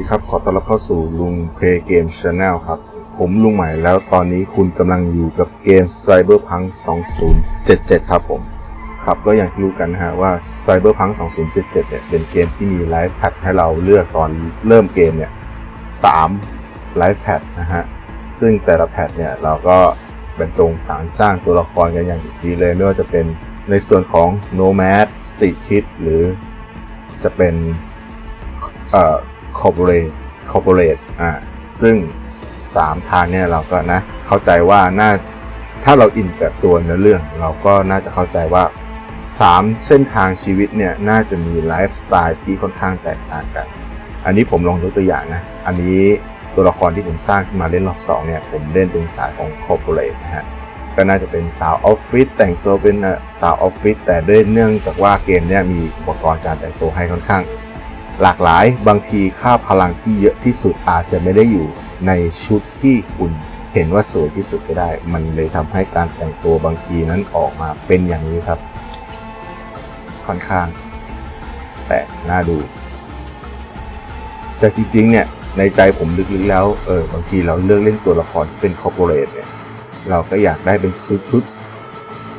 ดีครับ ขอต้อนรับเข้าสู่ลุง Play Game Channel ครับ ผมลุงใหม่แล้วตอนนี้คุณกำลังอยู่กับเกม Cyberpunk 2077 ครับผม ครับก็อย่างที่รู้กันนะฮะว่า Cyberpunk 2077 เนี่ย เป็นเกมที่มีไลฟ์แพทให้เราเลือกตอนเริ่มเกมเนี่ย3ไลฟ์แพทนะฮะ ซึ่งแต่ละแพทเนี่ย เราก็บรรจงสารสร้างตัวละครกันอย่างดีเลยไม่ว่าจะเป็นในส่วนของ Nomad Street Kid หรือจะเป็นเอ่อ corporate corporate อ่าซึ่ง 3 ทางเนี่ยเราก็นะเข้าใจว่าน่าถ้าเราอินกับตัวเนื้อเรื่อง เราก็น่าจะเข้าใจว่า 3 เส้นทางชีวิตเนี่ยน่าจะมีไลฟ์สไตล์ที่ค่อนข้างแตกต่างกัน อันนี้ผมลองยกตัวอย่างนะ อันนี้ตัวละครที่ผมสร้างขึ้นมาเล่นรอบ2เนี่ยผมเล่นเป็นสายของ corporate นะฮะก็น่าจะเป็นสาวออฟฟิศแต่งตัวเป็นสาวออฟฟิศแต่ด้วยเนื่องจากว่าเกมเนี่ยมีอุปกรณ์การแต่งตัวให้ค่อนข้าง หลากหลายบางทีค่าพลังที่เยอะที่สุดอาจจะไม่ได้อยู่ในชุดที่คุณเห็นว่าสวยที่สุดก็ได้ มันเลยทำให้การแต่งตัวบางทีนั้นออกมาเป็นอย่างนี้ครับ ค่อนข้างแปลกน่าดู แต่จริงๆ เนี่ย ในใจผมลึกๆแล้ว เออ บางทีเราเลือกเล่นตัวละครที่เป็นคอร์ปอเรทเนี่ย เราก็อยากได้เป็นชุดชุด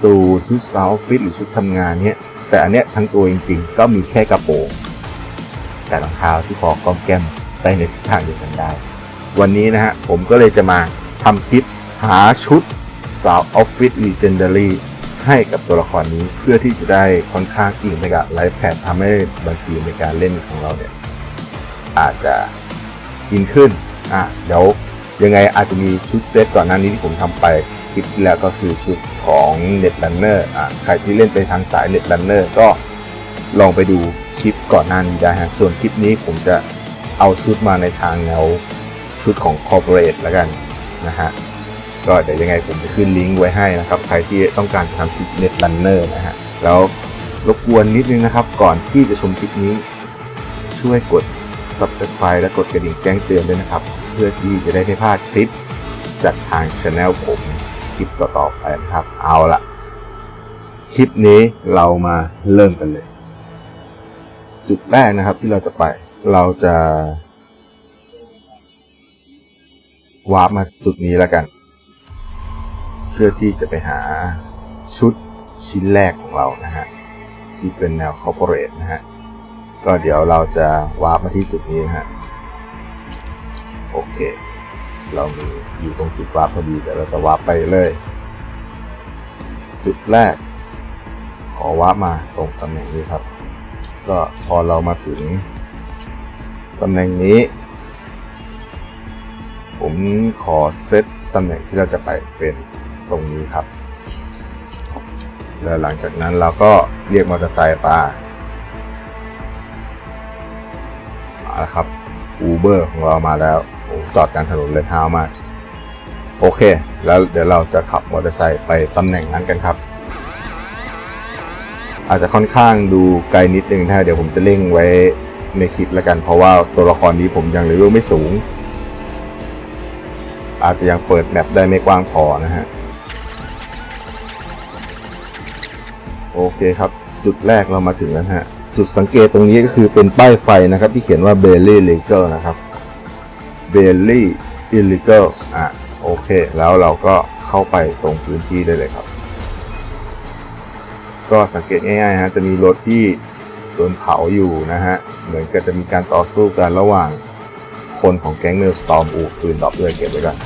สูทชุดซาวฟิตหรือชุดทำงานเนี่ย แต่อันเนี้ยทั้งตัวจริง ๆ ก็มีแค่กระโปรง แต่รองเท้าที่พอกล้อมแก้มไปในทิศทางเดียวกันได้ วันนี้นะฮะผมก็เลยจะมาทำคลิปหาชุดสาวออฟฟิศ Legendary ให้กับตัวละครนี้เพื่อที่จะได้ค่อนข้างอิงไปกับไลฟ์แพดทำให้บางทีในการเล่นของเราเนี่ยอาจจะอินขึ้นอะเดี๋ยวยังไงอาจจะมีชุดเซตก่อนหน้านี้ที่ผมทำไปคลิปที่แล้วก็คือชุดของ Net Runner อะใครที่เล่นไปทางสาย Net Runner ก็ลองไปดู คลิปก่อนหน้านี้ได้ฮะส่วนคลิปนี้ผมจะเอาชุดมาในทางแนวชุดของ corporate แล้วกันนะฮะก็เดี๋ยวยังไงผมจะขึ้นลิงก์ไว้ให้นะครับ ใครที่ต้องการทำชุด Net Runner นะฮะแล้วรบกวนนิดนึงนะครับ ก่อนที่จะชมคลิปนี้ ช่วยกด subscribe และกดกระดิ่งแจ้งเตือนด้วยนะครับ เพื่อที่จะได้ไม่พลาดคลิปจากทาง channel ผมคลิปต่อๆไปนะครับ เอาละคลิปนี้เรามาเริ่มกันเลย จุดแรกนะครับ ที่เราจะไป เราจะวาร์ปมาจุดนี้แล้วกัน เพื่อที่จะไปหาชุดชิ้นแรกของเรานะฮะที่เป็นแนวคอร์ปอเรทนะฮะก็เดี๋ยวเราจะวาร์ปมาที่จุดนี้นะฮะโอเค เรามีอยู่ตรงจุดวาร์ปพอดีเดี๋ยวเราจะวาร์ปไปเลย จุดแรก ขอวาร์ปมาตรงตำแหน่งนี้ครับ ก็พอเรามาถึงตำแหน่งนี้ ผมขอเซตตำแหน่งที่เราจะไปเป็นตรงนี้ครับ แล้วหลังจากนั้นเราก็เรียกมอเตอร์ไซค์มามาแล้วครับอูเบอร์ของเรามาแล้วจอดกางถนนเลยเท้ามาก โอเค แล้วเดี๋ยวเราจะขับมอเตอร์ไซค์ไปตำแหน่งนั้นกันครับ อาจจะค่อนข้างดูไกลนิดนึงนะฮะเดี๋ยวผมจะเร่งไว้ในคลิปแล้วกัน เพราะว่าตัวละครนี้ผมยังเลเวลไม่สูง อาจจะยังเปิดแมปได้ไม่กว้างพอนะฮะ โอเคครับ จุดแรกเรามาถึงแล้วฮะ จุดสังเกตตรงนี้ก็คือเป็นป้ายไฟนะครับ ที่เขียนว่า b a i l y Legal นะครับ b a i l y Illegal อะ โอเค แล้วเราก็เข้าไปตรงพื้นที่ได้เลยครับ ก็สังเกตง่ายๆฮะจะมีรถที่โดนเผาอยู่นะฮะ เหมือนกับจะมีการต่อสู้กันระหว่างคนของแก๊งเมลสตอมอูปืนดรอปด้วยเก็บไว้ก่อน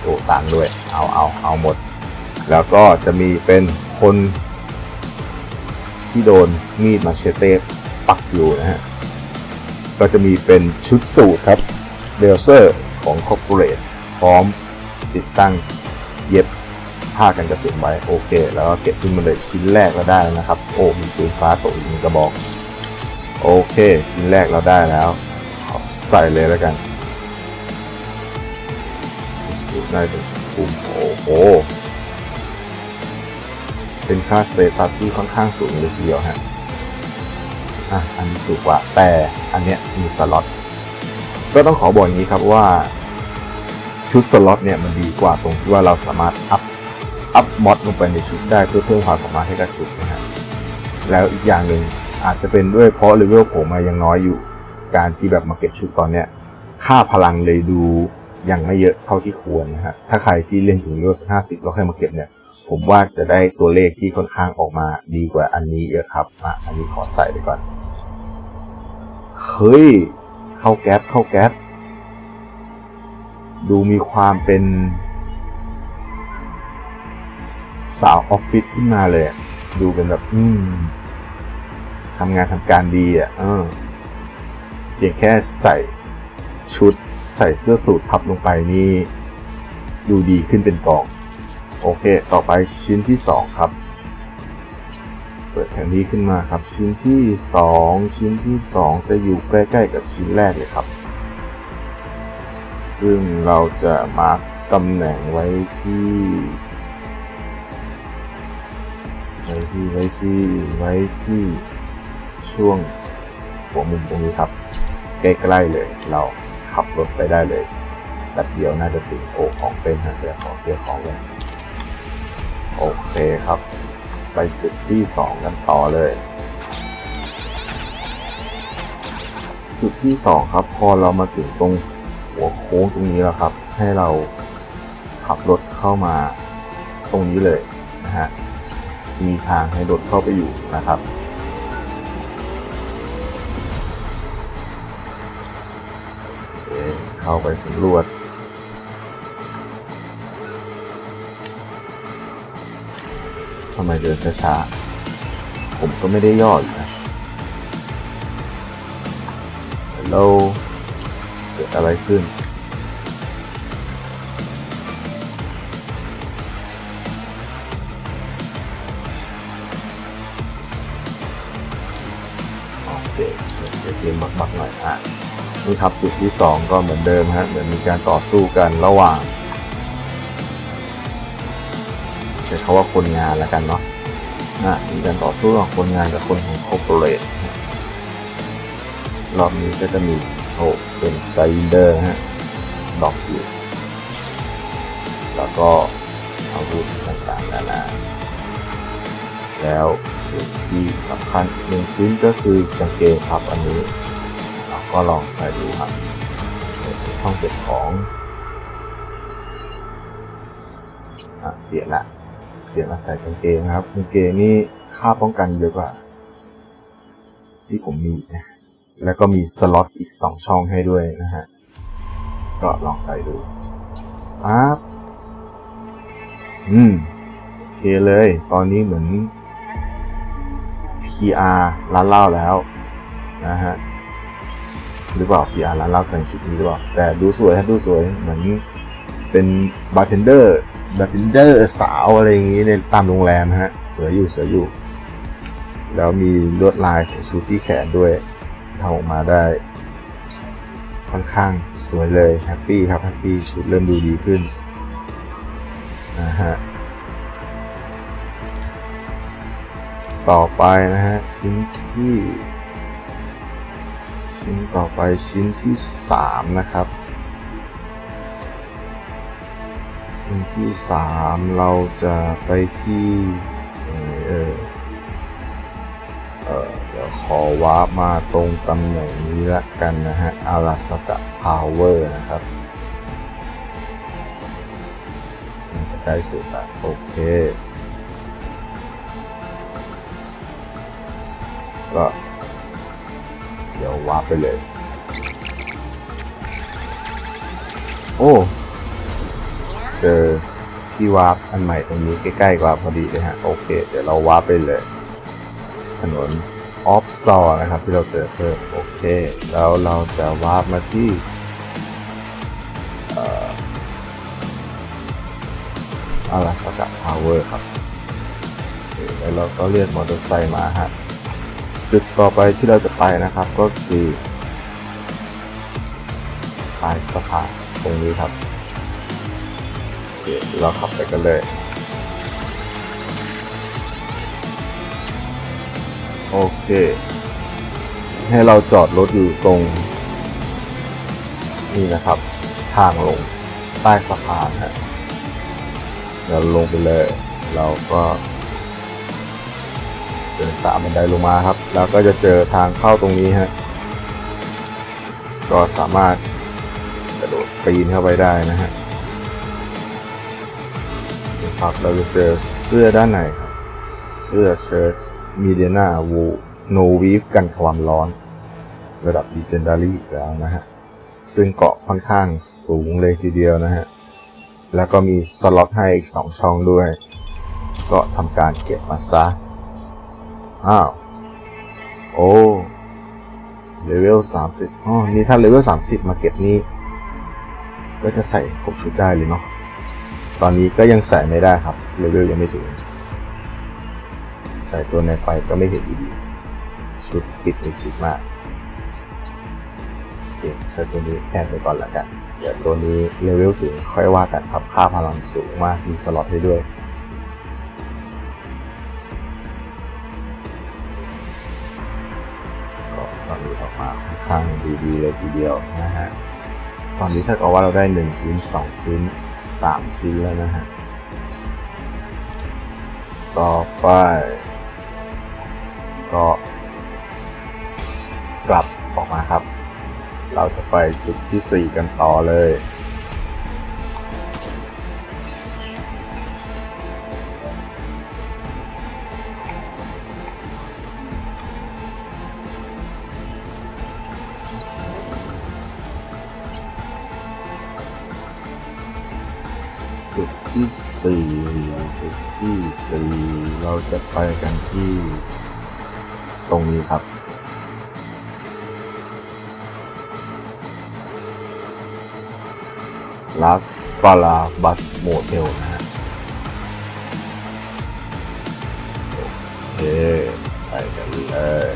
โอ้ตังด้วย เอาเอาเอาหมด แล้วก็จะมีเป็นคนที่โดนมีดมาเชเต้ปักอยู่นะฮะ ก็จะมีเป็นชุดสูทครับเดลเซอร์ของคอร์ปอเรทพร้อมติดตั้งเย็บ ผ้ากันกระสุนไว้โอเค แล้วก็เก็บขึ้นมาเลยชิ้นแรกเราได้นะครับ โอ้มีปืนฟ้าตกอีกหนึ่งกระบอก โอเค ชิ้นแรกเราได้แล้วขอใส่เลยแล้วกันสูงได้เป็นชุดคุมโอ้โห เป็นค่าสเตตัสที่ค่อนข้างสูงเลยทีเดียวฮะอะอันนี้สูงกว่าแต่อันเนี้ยมีสล็อตก็ต้องขอบอกอย่างนี้ครับว่าชุดสล็อตเนี่ยมันดีกว่าตรงที่ว่าเราสามารถอัพ อัพมอดลงไปในชุดได้เพื่อเพิ่มความสามารถให้กับชุดนะฮะแล้วอีกอย่างหนึ่งอาจจะเป็นด้วยเพราะเลเวลผมมายังน้อยอยู่ การที่แบบมาเก็บชุดตอนเนี้ยค่าพลังเลยดูยังไม่เยอะเท่าที่ควรนะฮะถ้าใครที่เล่นถึงเลเวลห้าสิบแล้วค่อยมาเก็บเนี่ยผมว่าจะได้ตัวเลขที่ค่อนข้างออกมาดีกว่าอันนี้เยอะครับอะอันนี้ขอใส่ไปก่อนเฮ้ยเข้าแก๊ปเข้าแก๊ปดูมีความเป็น สาวออฟฟิศขึ้นมาเลยดูเป็นแบบ อืมทำงานทำการดีอะเออเพียงแค่ใส่ชุดใส่เสื้อสูททับลงไปนี่ ดูดีขึ้นเป็นกอง โอเค ต่อไปชิ้นที่สองครับ เปิดแผนที่ขึ้นมาครับ ชิ้นที่สองชิ้นที่สองจะอยู่ใกล้ ๆ กับชิ้นแรกเลยครับ ซึ่งเราจะมาร์กตำแหน่งไว้ที่ ไว้ที่ไว้ที่ไว้ที่ช่วงหัวมุมตรงนี้ครับ ใกล้ๆเลย เราขับรถไปได้เลยแป๊บเดียวน่าจะถึงโอของเป็นฮะเดี๋ยวขอเคลียร์ของเลยโอเคครับ ไปจุดที่สองกันต่อเลย จุดที่สองครับพอเรามาถึงตรงหัวโค้งตรงนี้แล้วครับ ให้เราขับรถเข้ามาตรงนี้เลยนะฮะ จะมีทางให้รถเข้าไปอยู่นะครับเคเข้าไปสำรวจทำไมเดินช้าๆผมก็ไม่ได้ย่ออยู่นะแล้วเกิดอะไรขึ้น นี่ครับจุดที่สองก็เหมือนเดิมฮะเหมือนมีการต่อสู้กันระหว่างใช้คาว่าคนงานล้วกันเนาะนะมีการต่อสู้ระหว่างคนงานกับคนของคอร์ปอเรทรอบนี้ก็จะมีโอ้เป็นไซเดอร์ฮะดอกอยู่แล้วก็อาวุธต่างๆนานาแล้วสิ่งที่สำคัญหนึ่งชิ้นก็คือกางเกงครับอันนี้ ก็ลองใส่ดูครับช่องเก็บของอะเปลี่ยนละเปลี่ยนมาใส่กางเกงนะครับกางเกงนี่ค่าป้องกันเยอะกว่า ที่ผมมีนะแล้วก็มีสล็อตอีกสองช่องให้ด้วยนะฮะก็ลองใส่ดูปั๊บอืมโอเคเลย ตอนนี้เหมือน PR ร้านเหล้าแล้วนะฮะ หรือเปล่า PR ร้านเหล้าแต่งชุดนี้หรือเปล่า แต่ดูสวยฮะดูสวยเหมือนเป็นบาร์เทนเดอร์บาร์เทนเดอร์สาวอะไรอย่างงี้ในตามโรงแรมฮะสวยอยู่สวยอยู่ แล้วมีลวดลายของชุดที่แขนด้วยทำออกมาได้ ค่อนข้างสวยเลยแฮปปี้ครับแฮปปี้ชุดเริ่มดูดีขึ้นนะฮะต่อไปนะฮะชิ้นที่ ชิ้นต่อไปชิ้นที่สามนะครับ ชิ้นที่สามเราจะไปที่เออเออเดี๋ยวขอวาร์ปมาตรงตำแหน่งนี้ละกันนะฮะอาราสกะพาวเวอร์นะครับมันจะใกล้สุดละโอเค ก็ ดี๋ยววาร์ปไปเลย โอ้ เจอที่วาร์ปอันใหม่ตรงนี้ใกล้ๆกว่าพอดีเลยฮะ โอเค เดี๋ยวเราวาร์ปไปเลย ถนนออฟซอร์นะครับ ที่เราเจอเพิ่มโอเค แล้วเราจะวาร์ปมาที่อาราสกะพาวเวอร์ครับเคแล้วเราก็เรียกมอเตอร์ไซค์มาฮะ จุดต่อไปที่เราจะไปนะครับก็คือปลายสะพานตรงนี้ครับเคเราขับไปกันเลยโอเค ให้เราจอดรถอยู่ตรง นี่นะครับ ทางลงใต้สะพานฮะเราลงไปเลย เราก็ เดินตามบันไดลงมาครับ แล้วก็จะเจอทางเข้าตรงนี้ฮะก็สามารถกระโดดปีนเข้าไปได้นะฮะนะครับเราจะเจอเสื้อด้านในครับเสื้อเชิ้ตมีเดียนาวูโนวีฟกันความร้อน ระดับ Legendary อีกแล้วนะฮะ ซึ่งเกาะค่อนข้างสูงเลยทีเดียวนะฮะ แล้วก็มีสล็อตให้อีก 2 ช่องด้วย ก็ทำการเก็บมาซะ อ้าว โอ้เลเวล30อ๋อ นี่ถ้าเลเวล30มสิบมาเก็บนี่ก็จะใส่ครบชุดได้เลยเนาะ ตอนนี้ก็ยังใส่ไม่ได้ครับ เลเวลยังไม่ถึง ใส่ตัวในไปก็ไม่เห็นอยู่ดี ชุดปิดมิชิดมากโอเคใส่ตัวนี้แทนไปก่อนละกัน เดี๋ยวตัวนี้เลเวลถึงค่อยว่ากันครับ ค่าพลังสูงมาก มีสล็อตให้ด้วย ค่อนข้างดูดีเลยทีเดียวนะฮะ ตอนนี้ถ้ากับว่าเราได้ 1 ชิ้น 2 ชิ้น 3 ชิ้นแล้วนะฮะ ต่อไป ก็กลับออกมาครับ เราจะไปจุดที่ 4 กันต่อเลย สี่เราจะไปกันที่ ตรงนี้ครับ ลาสปาลาบัสโมเทลนะฮะโอเค ไปกันเลย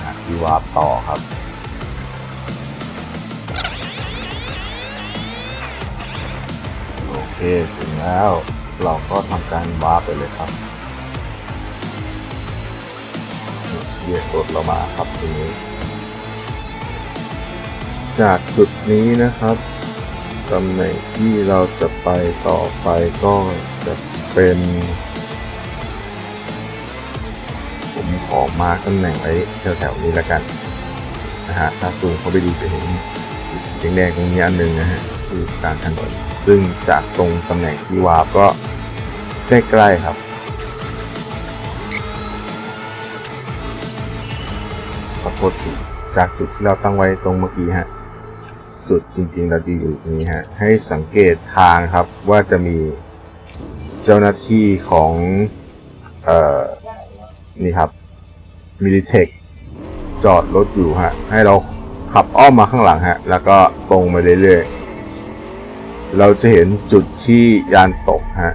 หาที่วาร์ปต่อครับโอเค ถึงแล้ว เราก็ทำการวาร์ปไปเลยครับเรียกรถเรามาครับทีนี้ จากจุดนี้นะครับตำแหน่งที่เราจะไปต่อไปก็จะเป็น ผมขอมาตำแหน่งไว้แถวๆนี้แล้วกันนะฮะถ้าซูมเข้าไปดูจะเห็นจุดสีแดงตรงนี้อันหนึ่งนะฮะคือกางถนน ซึ่งจากตรงตำแหน่งที่วาร์ปก็ใกล้ๆครับ ขอโทษทีจากจุดที่เราตั้งไว้ตรงเมื่อกี้ฮะ จุดจริงๆเราจะอยู่ตรงนี้ฮะ ให้สังเกตทางครับว่าจะมีเจ้าหน้าที่ของ เอ่อ นี่ครับมิลิเทคจอดรถอยู่ฮะ ให้เราขับอ้อมมาข้างหลังฮะ แล้วก็ตรงมาเรื่อยๆ เราจะเห็นจุดที่ยานตกฮะ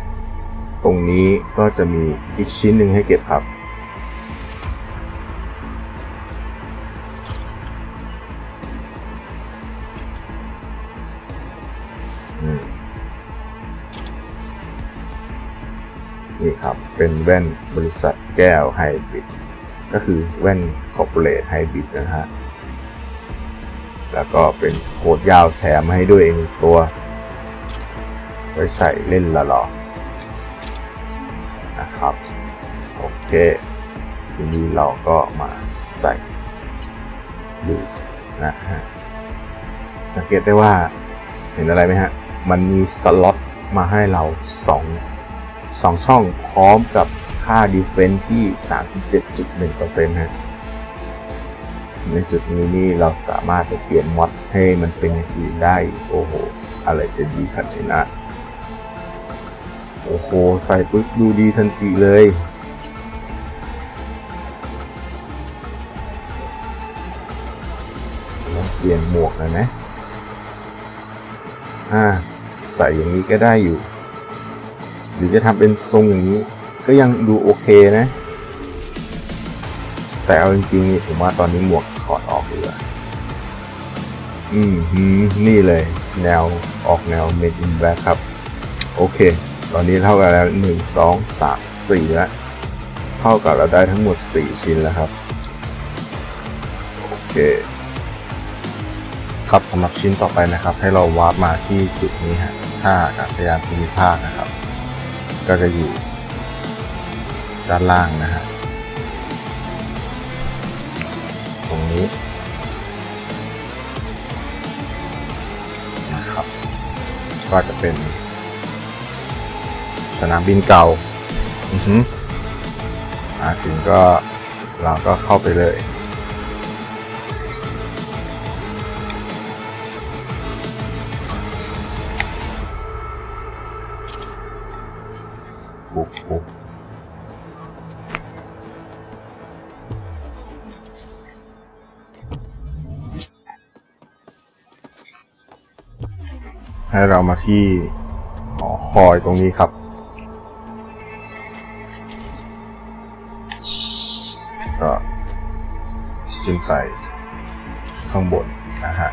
ตรงนี้ก็จะมีอีกชิ้นหนึ่งให้เก็บครับ นี่ครับเป็นแว่นบริษัทแก้วไฮบริดก็คือแว่นคอร์ปอเรทไฮบริดนะฮะ แล้วก็เป็นโคดยาวแถมให้ด้วยเองตัว ไว้ใส่เล่นละหรอนะครับ โอเค ทีนี้เราก็มาใส่ดูนะฮะ สังเกตได้ว่าเห็นอะไรไหมฮะ มันมีสล็อตมาให้เรา2 2ช่องพร้อมกับค่าดีเฟนที่ 37.1%ฮะในจุดนี้นี่เราสามารถไปเปลี่ยนมอดให้มันเป็นอย่างอื่นได้ โอ้โห อะไรจะดีขนาดนี้น โอ้โห ใส่ปุ๊บดูดีทันทีเลยลเปลี่ยนหมวกหน่อยไหมอ่า ใส่อย่างนี้ก็ได้อยู่ หรือจะทำเป็นทรงอย่างนี้ ก็ยังดูโอเคนะ แต่เอาจริงๆผมว่าตอนนี้หมวกถอดออกดีกว่าอืมหืมนี่เลย แนวออกแนว Made in Black ครับ โอเค ตอนนี้เท่ากันแล้วหนึ่งสองสามสี่แล้วเท่ากับเราได้ทั้งหมดสี่ชิ้นแล้วครับ โอเคครับสำหรับชิ้นต่อไปนะครับ ให้เราวาร์ปมาที่จุดนี้ฮะท่าอากาศยานภูมิภาคนะครับ ก็จะอยู่ด้านล่างนะฮะตรงนี้นะครับ ก็จะเป็น นามบินเก่าอือหือมาถึงก็เราก็เข้าไปเลยบุกบุกให้เรามาที่หอคอยตรงนี้ครับ ขึ้นไปข้างบนนะฮะ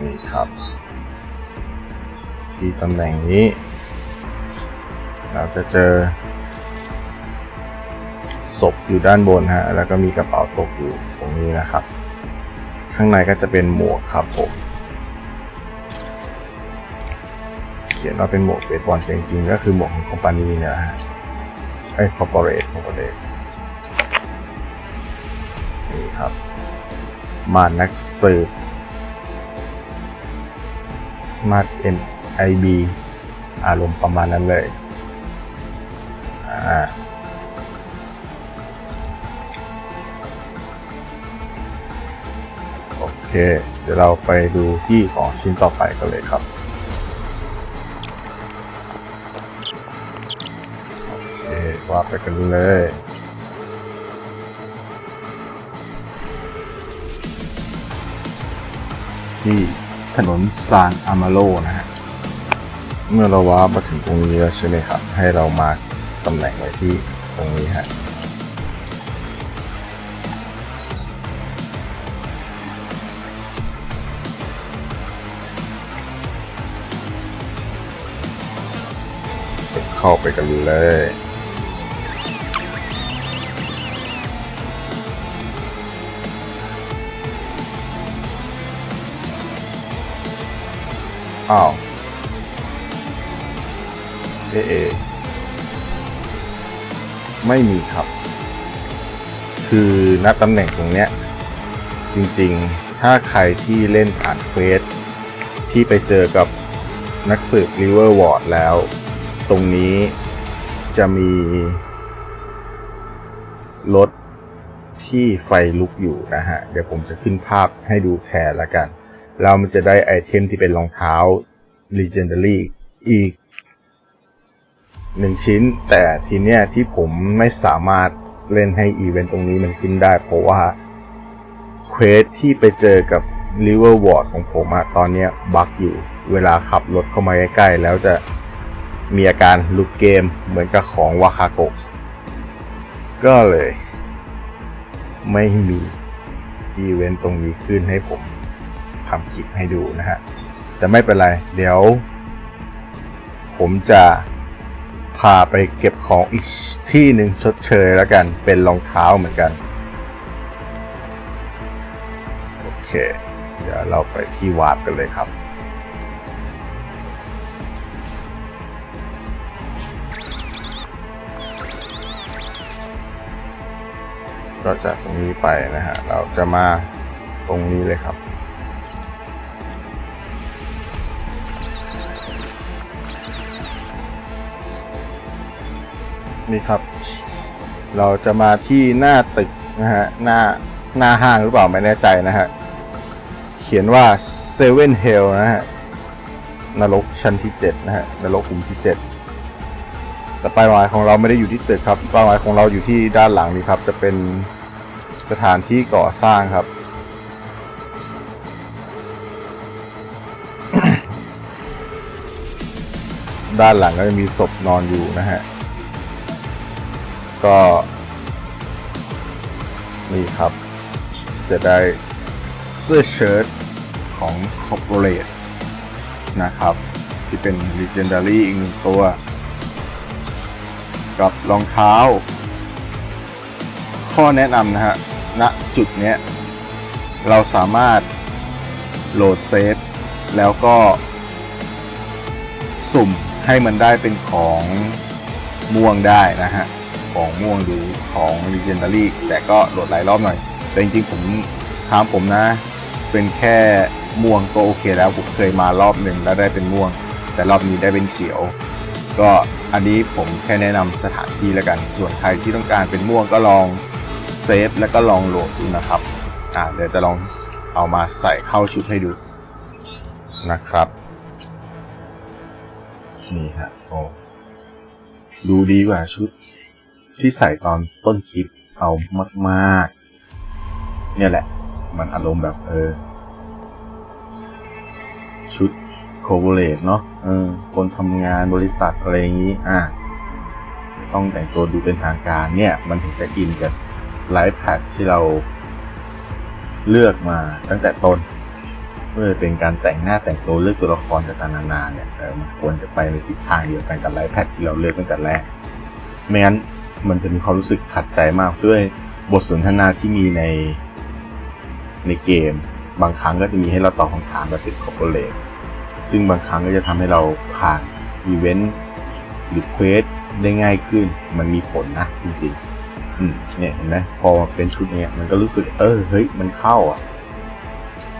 นี่ครับ ที่ตำแหน่งนี้ เราจะเจอ ศพอยู่ด้านบนฮะแล้วก็มีกระเป๋าตกอยู่ตรงนี้นะครับ ข้างในก็จะเป็นหมวกครับผมเขียนว่าเป็นหมวกเบสบอลจริงๆก็คือหมวกของคอมพานีนี่ยนะฮะไอ้คอร์ปอเรทคอร์ปอเรทนี่ครับ มาดนักสืบมาด NIB อารมณ์ประมาณนั้นเลย อ่า เคเดี๋ยวเราไปดูที่ของชิ้นต่อไปกันเลยครับโอเคว่าไปกันเลยที่ถนนซานอามาโลนะฮะ เมื่อเราว้ามาถึงตรงนี้แล้วใช่ไหมครับ ให้เรามาตำแหน่งไว้ที่ตรงนี้ฮะ เข้าไปกันเลย อ้าว เอเอะไม่มีครับ คือณตำแหน่งตรงเนี้ย จริงๆ ถ้าใครที่เล่นผ่านเควสที่ไปเจอกับนักสืบริเวอร์วอร์ดแล้ว ตรงนี้จะมีรถที่ไฟลุกอยู่นะฮะ เดี๋ยวผมจะขึ้นภาพให้ดูแทนละกันแล้วมันจะได้ไอเทมที่เป็นรองเท้า Legendary อีกหนึ่งชิ้น แต่ทีเนี้ยที่ผมไม่สามารถเล่นให้อีเวนต์ตรงนี้มันขึ้นได้ เพราะว่าเควสที่ไปเจอกับ River Ward ของผมอะตอนเนี้ยบั๊กอยู่ เวลาขับรถเข้ามาใกล้ๆแล้วจะ มีอาการลุดเกมเหมือนกับของวาคาโกะก็เลย ไม่มีอีเวนต์ตรงนี้ขึ้นให้ผมทำคลิปให้ดูนะฮะ แต่ไม่เป็นไร เดี๋ยว ผมจะพาไปเก็บของอีกที่หนึ่งชดเชยแล้วกันเป็นรองเท้าเหมือนกัน โอเค เดี๋ยวเราไปที่วาร์ปกันเลยครับ ก็จากตรงนี้ไปนะฮะ เราจะมาตรงนี้เลยครับนี่ครับ เราจะมาที่หน้าตึกนะฮะ หน้าหน้าห้างหรือเปล่าไม่แน่ใจนะฮะ เขียนว่า Seven Hell นะฮะ นรกชั้นที่7นะฮะ นรกกลุ่มที่7แต่เป้าหมายของเราไม่ได้อยู่ที่ตึกครับเป้าหมายของเราอยู่ที่ด้านหลังนี่ครับ จะเป็น สถานที่ก่อสร้างครับ ด้านหลังก็จะมีศพนอนอยู่นะฮะ ก็นี่ครับ จะได้เสื้อเชิ้ตของ Corporate นะครับ ที่เป็น Legendary อีกหนึ่งตัว กับรองเท้า ข้อแนะนำนะฮะ ณจุดเนี้ยเราสามารถโหลดเซฟแล้วก็สุ่มให้มันได้เป็นของม่วงได้นะฮะ ของม่วงหรือของ Legendary แต่ก็โหลดหลายรอบหน่อย แต่จริงๆผมถามผมนะ เป็นแค่ม่วงก็โอเคแล้วผมเคยมารอบหนึ่งแล้วได้เป็นม่วง แต่รอบนี้ได้เป็นเขียว ก็อันนี้ผมแค่แนะนำสถานที่แล้วกัน ส่วนใครที่ต้องการเป็นม่วงก็ลอง เซฟแล้วก็ลองโหลดดูนะครับ อ่าเดี๋ยวจะลองเอามาใส่เข้าชุดให้ดูนะครับ นี่ฮะโอ้ดูดีกว่าชุดที่ใส่ตอนต้นคลิปเอามากๆ เนี่ยแหละ มันอารมณ์แบบเออ ชุดโคเวเลตเนาะเออคนทำงานบริษัทอะไรอย่างนี้ อะต้องแต่งตัวดูเป็นทางการเนี่ย มันถึงจะอินกับ ไลฟ์แพดที่เราเลือกมาตั้งแต่ต้นเมื่อเป็นการแต่งหน้าแต่งตัวเลือกตัวละครต่างๆนานาเนี่ยเออมันควรจะไปในทิศทางเดียวกันกับไลฟ์แพดที่เราเลือกตั้งแต่แรกไม่งั้นมันจะมีความรู้สึกขัดใจมากด้วยบทสนทนาที่มีในในเกม บางครั้งก็จะมีให้เราตอบคำถามแบบติดคอร์ปอเรทซึ่งบางครั้งก็จะทำให้เราผ่านอีเวนต์หรือเควสได้ง่ายขึ้น มันมีผลนะจริงๆ เนี่ยเห็นไหมพอเป็นชุดเนี้ยมันก็รู้สึกเออเฮ้ยมันเข้าอะ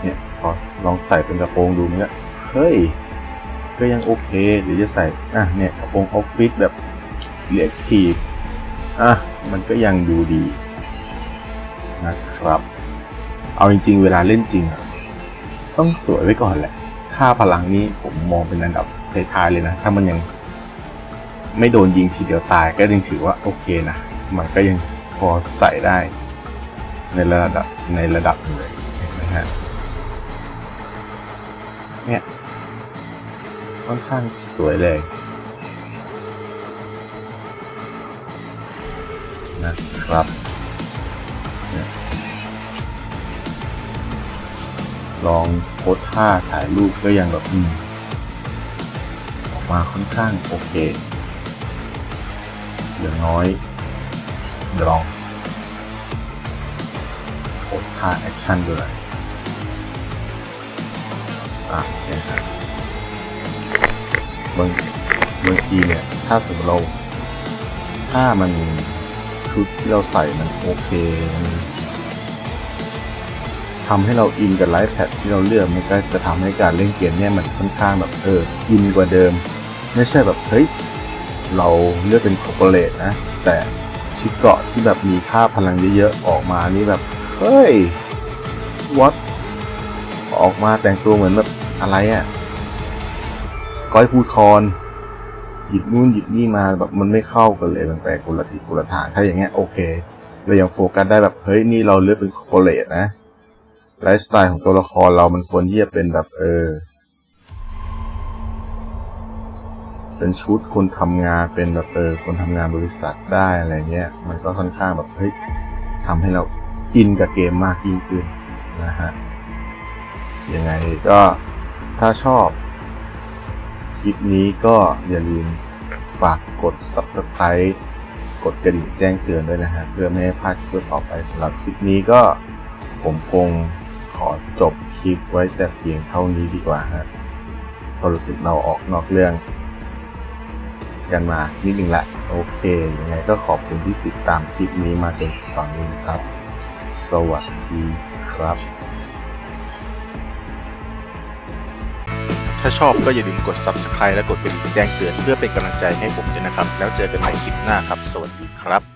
เนี่ยพอลองใส่เป็นกระโปรงดูเนี่ยเฮ้ยก็ยังโอเคหรือจะใส่อะเนี่ยกระโปรงออฟฟิศแบบเรียกทีฟอะมันก็ยังดูดีนะครับ เอาจริง ๆ เวลาเล่นจริงอะต้องสวยไว้ก่อนแหละ ค่าพลังนี้ผมมองเป็นอันดับท้ายๆเลยนะ ถ้ามันยังไม่โดนยิงทีเดียวตายก็ยังถือว่าโอเคนะ มันก็ยังพอใส่ได้ ในระดับในระดับเลยเห็นไหมฮะเนี่ยค่อนข้างสวยเลยนะครับลองโพสท่าถ่ายรูปก็ยังแบบอืออกมาค่อนข้างโอเค อย่างน้อย ดี๋ยวลองโพสท่าแอคชั่นด้วยอะเนี่ยครับบางบางทีเนี่ย ถ้าสมมติเราถ้ามันชุดที่เราใส่มันโอเคมันทำให้เราอินกับไลฟ์แพดที่เราเลือกมันก็จะทำให้การเล่นเกมเนี่ยมันค่อนข้างแบบเอออินกว่าเดิม ไม่ใช่แบบเฮ้ยเราเลือกเป็นคอร์ปอเรทนะ แต่ ชุดเกาะที่แบบมีค่าพลังเยอะๆออกมานี่แบบ เฮ้ย what ออกมาแต่งตัวเหมือนแบบอะไรอะ่ะสกอยพูคอนหยิบนู่นหยิบนี่มาแบบมันไม่เข้ากันเลยมันแปลกคนละทิศคนละทางถ้าอย่างเงี้ยโอเคเรายังโฟกัสได้แบบเฮ้ยนี่เราเลือกเป็นคอร์เรทนะไลฟ์สไตล์ของตัวละครเรามันควรที่จะเป็นแบบเออ เป็นชุดคนทำงานเป็นแบบเออคนทำงานบริษัทได้อะไรเงี้ย มันก็ค่อนข้างแบบเฮ้ยทำให้เราอินกับเกมมากยิ่งขึ้นนะฮะยังไงก็ถ้าชอบคลิปนี้ก็อย่าลืมฝากกด subscribe กดกระดิ่งแจ้งเตือนด้วยนะฮะ เพื่อไม่ให้พลาดคลิปต่อไปสำหรับคลิปนี้ก็ผมคงขอจบคลิปไว้แต่เพียงเท่านี้ดีกว่าฮะพราะรู้สึกเราออกนอกเรื่อง กันมานิดนึงละ โอเคยังไงก็ขอบคุณที่ติดตามคลิปนี้มาจนถึงตอนนี้นะครับ สวัสดีครับ ถ้าชอบก็อย่าลืมกด subscribe และกดกระดิ่งแจ้งเตือนเพื่อเป็นกำลังใจให้ผมด้วยนะครับ แล้วเจอกันใหม่คลิปหน้าครับ สวัสดีครับ